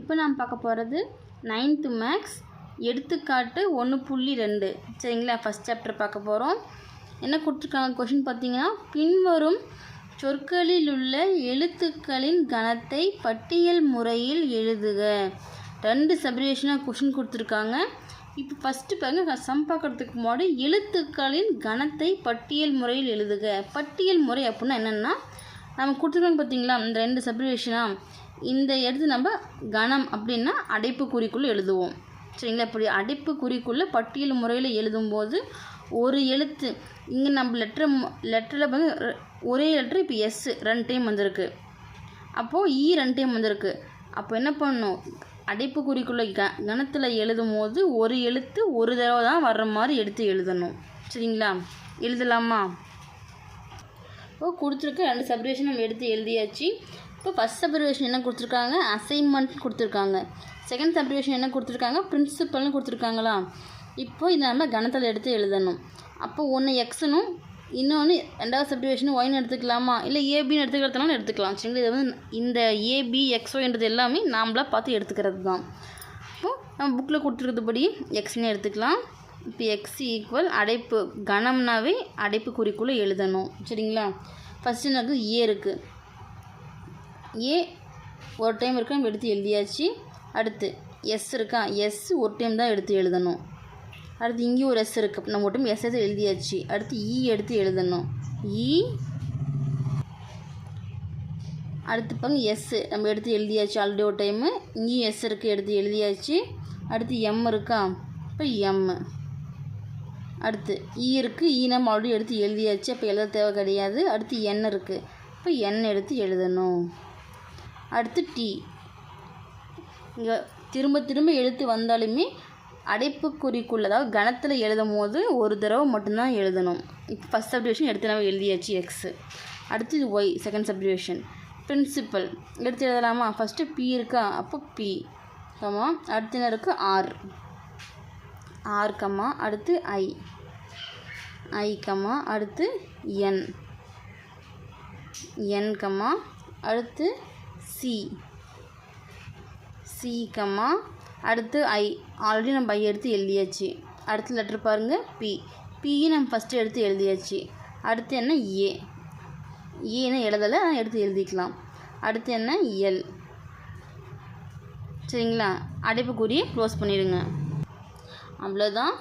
இப்போ நாம் பார்க்க போகிறது நைன்த்து மேக்ஸ் எடுத்துக்காட்டு ஒன்று புள்ளி ரெண்டு. சரிங்களா? ஃபஸ்ட் சாப்டர் பார்க்க போகிறோம். என்ன கொடுத்துருக்காங்க? கொஷின் பார்த்தீங்கன்னா பின்வரும் சொற்களில் உள்ள எழுத்துக்களின் கணத்தை பட்டியல் முறையில் எழுதுக. ரெண்டு சப்ரேஷனாக கொஷின் கொடுத்துருக்காங்க. இப்போ ஃபஸ்ட்டு பாருங்க சம் பார்க்கறதுக்கு முன்னாடி எழுத்துக்களின் கணத்தை பட்டியல் முறையில் எழுதுக. பட்டியல் முறை அப்படின்னா என்னென்னா நம்ம கொடுத்துருக்காங்க பார்த்தீங்களா? இந்த ரெண்டு சப்ரிவேஷனா இந்த எடுத்து நம்ம கணம் அப்படின்னா அடைப்பு குறிக்குள்ளே எழுதுவோம். சரிங்களா? இப்படி அடைப்பு குறிக்குள்ளே பட்டியல் முறையில் எழுதும்போது ஒரு எழுத்து இங்கே நம்ம லெட்டர் லெட்டரில் வந்து ஒரே லெட்டர் இப்போ எஸ் ரெண்டு டைம் வந்திருக்கு. அப்போது ஈ ரெண்டு டைம் வந்திருக்கு. அப்போ e என்ன பண்ணணும்? அடைப்பு குறிக்குள்ள க கணத்தில் எழுதும் போது ஒரு எழுத்து ஒரு தடவை தான் வர்ற மாதிரி எடுத்து எழுதணும். சரிங்களா? எழுதலாமா? இப்போ கொடுத்துருக்க ரெண்டு செப்ரேஷன் நம்ம எடுத்து எழுதியாச்சு. இப்போ ஃபஸ்ட் சப்ரிவேஷன் என்ன கொடுத்துருக்காங்க? அசைன்மெண்ட் கொடுத்துருக்காங்க. செகண்ட் சப்ரிவேஷன் என்ன கொடுத்துருக்காங்க? பிரின்சிபல்னு கொடுத்துருக்காங்களா? இப்போ இதை நம்ம கணத்தில் எடுத்து எழுதணும். அப்போ ஒன்று எக்ஸனும் இன்னொன்று ரெண்டாவது சப்டிவேஷன் ஒய்னு எடுத்துக்கலாமா? இல்லை ஏபின்னு எடுத்துக்கிறதுனாலும் எடுத்துக்கலாம். சரிங்களா இது வந்து இந்த ஏபி எக்ஸோன்றது எல்லாமே நாம்ளாக பார்த்து எடுத்துக்கிறது தான் இப்போது நம்ம புக்கில் கொடுத்துருக்கிறதுபடி எக்ஸ்னு எடுத்துக்கலாம். இப்போ எக்ஸ் ஈக்குவல் அடைப்பு கணம்னாவே அடைப்பு குறிக்குள்ளே எழுதணும். சரிங்களா? ஃபஸ்ட்டு எனக்கு ஏ இருக்குது ஏ ஒரு டைம் இருக்கா நம்ம எடுத்து எழுதியாச்சு. அடுத்து எஸ் இருக்கா? எஸ் ஒரு டைம் தான் எடுத்து எழுதணும். அடுத்து இங்கேயும் ஒரு எஸ் இருக்குது நம்ம ஒரு டைம் எஸ் எடுத்து எழுதியாச்சு. அடுத்து இ எடுத்து எழுதணும். இ அடுத்து பங்கு எஸ் நம்ம எடுத்து எழுதியாச்சு. ஆல்ரெடி ஒரு டைமு இங்கேயும் எஸ் இருக்குது எடுத்து எழுதியாச்சு. அடுத்து எம் இருக்கா? இப்போ எம் அடுத்து e இ இருக்குது இ நம்ம ஆல்ரெடி எடுத்து எழுதியாச்சு. அப்போ எழுத தேவை கிடையாது. அடுத்து என் இருக்குது இப்போ என் எடுத்து எழுதணும். அடுத்து டி இங்கே திரும்ப திரும்ப எழுத்து வந்தாலுமே அடைப்புக்குறிக்குள்ள அதாவது கணத்தில் எழுதும் போது ஒரு தடவை மட்டும்தான் எழுதணும். இப்போ ஃபஸ்ட் சப்டிவிஷன் எடுத்து நம்ம எழுதியாச்சு எக்ஸு அடுத்து இது ஒய் செகண்ட் சப்டிவிஷன் பிரின்சிபல் எடுத்து எழுதலாமா? ஃபஸ்ட்டு பி இருக்கா? அப்போ பி கம்மா அடுத்து என்ன இருக்குது ஆர் ஆர் கம்மா அடுத்து ஐ ஐ கம்மா அடுத்து என் என் கம்மா அடுத்து சி சி கம்மா. அடுத்து ஐ ஆல்ரெடி நம்ம ஐ எடுத்து எழுதியாச்சு. அடுத்த லெட்டர் பாருங்கள் பி பியும் நம்ம ஃபஸ்ட்டு எடுத்து எழுதியாச்சு. அடுத்து என்ன? ஏ ஏன்னு எழுதலை? ஆனால் எடுத்து எழுதிக்கலாம். அடுத்து என்ன? எல் சரிங்களா? அடைப்புக்குறியை க்ளோஸ் பண்ணிடுங்க. அவ்வளோதான்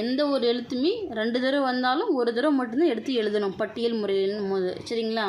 எந்த ஒரு எழுத்துமே ரெண்டு தடவை வந்தாலும் ஒரு தடவை மட்டும்தான் எடுத்து எழுதணும் பட்டியல் முறையில் போது. சரிங்களா?